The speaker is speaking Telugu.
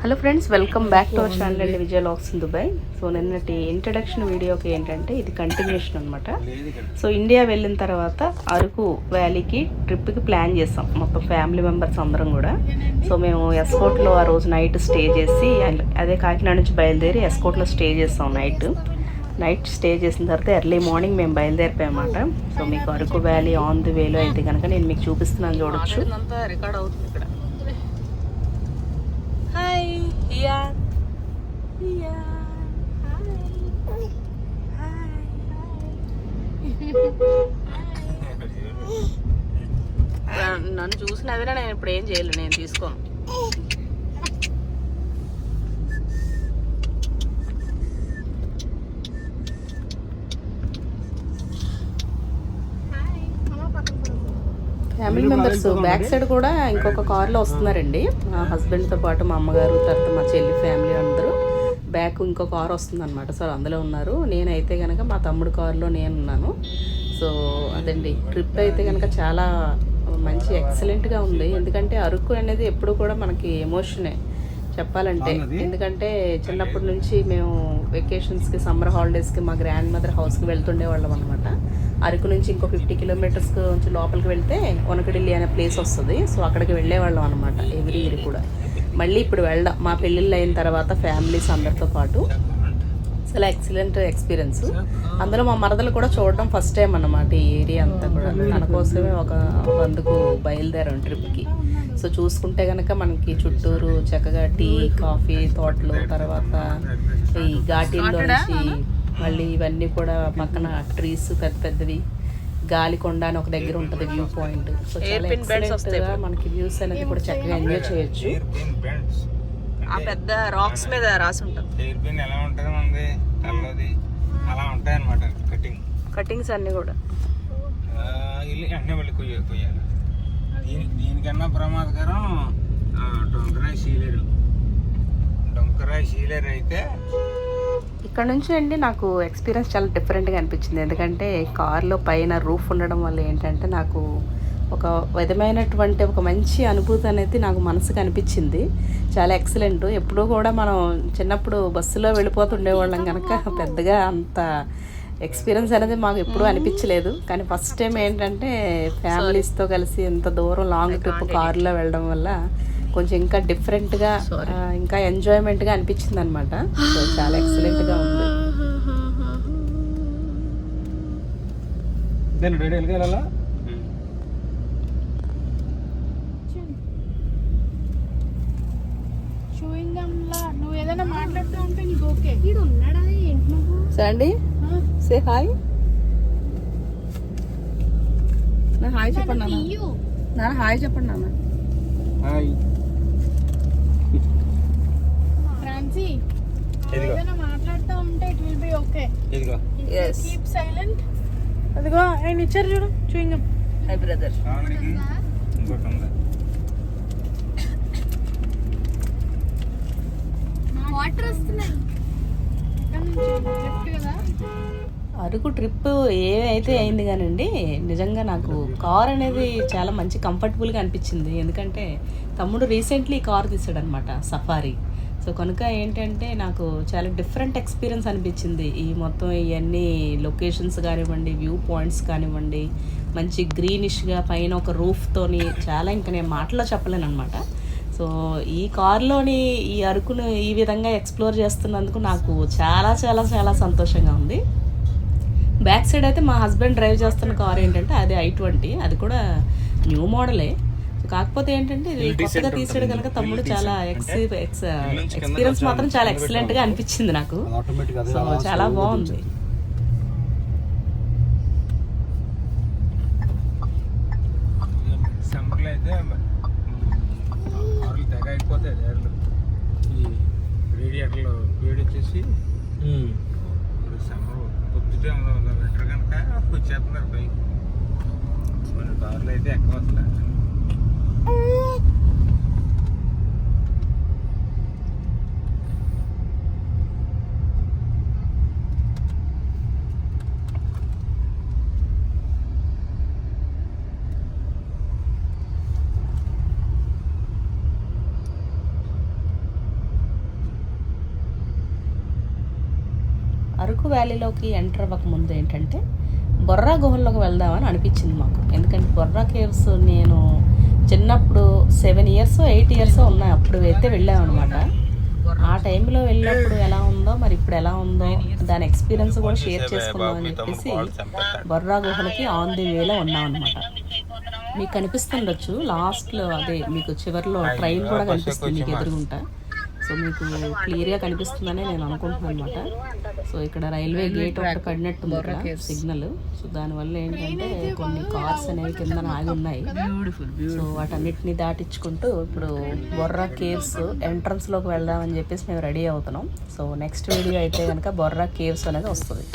Hello friends welcome back to our channel అండి విజయ లాక్స్ ఇన్ దుబాయ్ సో నిన్నటి ఇంట్రడక్షన్ వీడియోకి ఏంటంటే ఇది కంటిన్యూషన్ అనమాట సో ఇండియా వెళ్ళిన తర్వాత అరకు వ్యాలీకి ట్రిప్కి ప్లాన్ చేస్తాం మొత్తం ఫ్యామిలీ మెంబర్స్ అందరం కూడా. సో మేము ఎస్కోట్లో ఆ రోజు నైట్ స్టే చేసి అదే కాకినాడ నుంచి బయలుదేరి ఎస్కోట్లో స్టే చేస్తాం నైట్ నైట్ స్టే చేసిన తర్వాత ఎర్లీ మార్నింగ్ మేము బయలుదేరిపోయామాట సో మీకు అరకు వ్యాలీ ఆన్ ది వేలో అయితే కనుక నేను మీకు చూపిస్తున్నాను చూడొచ్చు. రికార్డ్ అవుతుంది ఇక్కడ హాయ్ ఇయా ఇయా నన్ను చూసినదినా నేను ఇప్పుడు ఏం చేయలేను నేను తీసుకోను. ఫ్యామిలీ మెంబర్స్ బ్యాక్ సైడ్ కూడా ఇంకొక కార్లో వస్తున్నారండి. మా హస్బెండ్తో పాటు మా అమ్మగారు తర్వాత మా చెల్లి ఫ్యామిలీ అందరూ బ్యాక్ ఇంకో కార్ వస్తుంది అనమాట సో అందులో ఉన్నారు. నేనైతే కనుక మా తమ్ముడు కారులో నేను ఉన్నాను సో అదండి. ట్రిప్ అయితే కనుక చాలా మంచి ఎక్సలెంట్గా ఉంది. ఎందుకంటే అరకు అనేది ఎప్పుడు కూడా మనకి ఎమోషనే చెప్పాలంటే. ఎందుకంటే చిన్నప్పటి నుంచి మేము వెకేషన్స్కి సమ్మర్ హాలిడేస్కి మా గ్రాండ్ మదర్ హౌస్కి వెళ్తుండే వాళ్ళం అనమాట అరకు నుంచి ఇంకో ఫిఫ్టీ కిలోమీటర్స్ నుంచి లోపలికి వెళ్తే వనకడిల్లి అనే ప్లేస్ వస్తుంది. సో అక్కడికి వెళ్ళేవాళ్ళం అనమాట ఎవ్రీ ఇయర్ కూడా. మళ్ళీ ఇప్పుడు వెళ్ళడం మా పెళ్ళిళ్ళు అయిన తర్వాత ఫ్యామిలీస్ అందరితో పాటు. చాలా ఎక్సలెంట్ ఎక్స్పీరియన్స్ అందులో మా మరదలు కూడా చూడడం ఫస్ట్ టైం అన్నమాట ఈ ఏరియా అంతా కూడా. తన కోసమే ఒక ఒక అందుకు బయలుదేరాం ట్రిప్కి సో చూసుకుంటే కనుక మనకి చుట్టూరు చక్కగా టీ కాఫీ తోటలు తర్వాత ఈ ఘాటీల్లో నుంచి మళ్ళీ ఇవన్నీ కూడా పక్కన ట్రీస్ పెద్ద పెద్దవి. గాలికొండ అని ఒక దగ్గర ఉంటుంది వ్యూ పాయింట్ సో చాలా excellent గా మనకి వ్యూస్ అనేది కూడా చక్కగా ఎంజాయ్ చేయొచ్చు. ఆ పెద్ద రాక్స్ మీద రాసి ఉంటుంది పిన్ ఎలా ఉంటుంది మనది? తల్లది. అలా ఉంటాయి అనమాట కటింగ్ కటింగ్స్ అన్ని కూడా. ఇల్లు అన్నీ వెళ్ళి కొయ్య కొయ్యాలి. దీని దీనికన్నా ప్రమాదకరం డొంకరాయి సీలేరు. డొంకరాయి సీలేరు అయితే ఇక్కడ నుంచి అండి నాకు ఎక్స్పీరియన్స్ చాలా డిఫరెంట్గా అనిపించింది. ఎందుకంటే కార్లో పైన రూఫ్ ఉండడం వల్ల ఏంటంటే నాకు ఒక విధమైనటువంటి ఒక మంచి అనుభూతి అనేది నాకు మనసుకు అనిపించింది. చాలా ఎక్సలెంట్ ఎప్పుడూ కూడా మనం చిన్నప్పుడు బస్సులో వెళ్ళిపోతుండేవాళ్ళం కనుక పెద్దగా అంత ఎక్స్పీరియన్స్ అనేది మాకు ఎప్పుడూ అనిపించలేదు. కానీ ఫస్ట్ టైం ఏంటంటే ఫ్యామిలీస్తో కలిసి ఇంత దూరం లాంగ్ ట్రిప్ కారులో వెళ్ళడం వల్ల కొంచెం ఇంకా డిఫరెంట్గా ఇంకా ఎంజాయ్మెంట్గా అనిపించింది అనమాట సో చాలా ఎక్సలెంట్గా ఉంది. నువ్వు సండి సే హాయ్ నా హాయ్ చెప్పండి నాన్న. హాయ్ చెప్పండి నాన్న. హాయ్ ఇదిగో. ఏదైనా మాట్లాడుతూ ఉంటే ఇట్ విల్ బి ఓకే ఇదిగో. ఎస్ కీప్ సైలెంట్ అదిగో ఆయన ఇచ్చారు చూడు చూయింగ్. హాయ్ బ్రదర్ ఇంకోటి ఉంది వాటర్ వస్తున్నాయి. అరకు ట్రిప్ ఏదైతే అయింది కానండి నిజంగా నాకు కార్ అనేది చాలా మంచి కంఫర్టబుల్గా అనిపించింది. ఎందుకంటే తమ్ముడు రీసెంట్లీ కార్ తీసాడనమాట సఫారీ సో కనుక ఏంటంటే నాకు చాలా డిఫరెంట్ ఎక్స్పీరియన్స్ అనిపించింది. ఈ మొత్తం ఇవన్నీ లొకేషన్స్ కానివ్వండి వ్యూ పాయింట్స్ కానివ్వండి మంచి గ్రీనిష్గా పైన ఒక రూఫ్తోని చాలా ఇంకా నేను మాటలో చెప్పలేను అనమాట సో ఈ కార్లోని ఈ అరకును ఈ విధంగా ఎక్స్ప్లోర్ చేస్తున్నందుకు నాకు చాలా చాలా చాలా సంతోషంగా ఉంది. బ్యాక్ సైడ్ అయితే మా హస్బెండ్ డ్రైవ్ చేస్తున్న కార్ ఏంటంటే అది ఐ ట్వంటీ. అది కూడా న్యూ మోడలే. కాకపోతే ఏంటంటే ఇది కొత్తగా తీసాడు కనుక తమ్ముడు చాలా ఎక్స్ ఎక్స్ ఎక్స్పీరియన్స్ మాత్రం చాలా ఎక్సలెంట్గా అనిపించింది నాకు. సో చాలా బాగుంది. అయితే కార్లు తెగ అయిపోతాయి ఏర్లు ఈ రేడియేటర్లో వేడి వచ్చేసి ఇప్పుడు సమ్మర్ పొద్దుటే వింటర్ కనుక వచ్చేస్తున్నారు పైకి కొన్ని కార్లు అయితే ఎక్కువ వస్తారు అరకు వ్యాలీలోకి ఎంటర్ అవ్వక ముందు ఏంటంటే బొర్రా గుహల్లోకి వెళ్దామని అనిపించింది మాకు. ఎందుకంటే బొర్రా కేవ్స్ నేను చిన్నప్పుడు సెవెన్ ఇయర్స్ ఎయిట్ ఇయర్స్ ఉన్నాయి. అప్పుడు అయితే వెళ్ళామన్నమాట. ఆ టైంలో వెళ్ళినప్పుడు ఎలా ఉందో మరి ఇప్పుడు ఎలా ఉందో దాని ఎక్స్పీరియన్స్ కూడా షేర్ చేసుకుందామని చెప్పేసి బొర్రా గుహలకి ఆన్ ది వేలో ఉన్నాం అనమాట మీకు కనిపిస్తుండొచ్చు లాస్ట్లో అదే మీకు చివరిలో ట్రైన్ కూడా కనిపిస్తుంది మీకు ఎదురుగుంటా. సో మీకు క్లియర్గా కనిపిస్తుందని నేను అనుకుంటున్నాను అనమాట సో ఇక్కడ రైల్వే గేట్ ఒకటి పడినట్టుంది ఇక్కడ సిగ్నల్. సో దానివల్ల ఏంటంటే కొన్ని కార్స్ అనేవి కింద ఆగి ఉన్నాయి. సో వాటన్నిటిని దాటించుకుంటూ ఇప్పుడు బొర్రా కేవ్స్ ఎంట్రన్స్లోకి వెళ్దామని చెప్పేసి మేము రెడీ అవుతున్నాం. సో నెక్స్ట్ వీడియో అయితే కనుక బొర్రా కేవ్స్ అనేది వస్తుంది.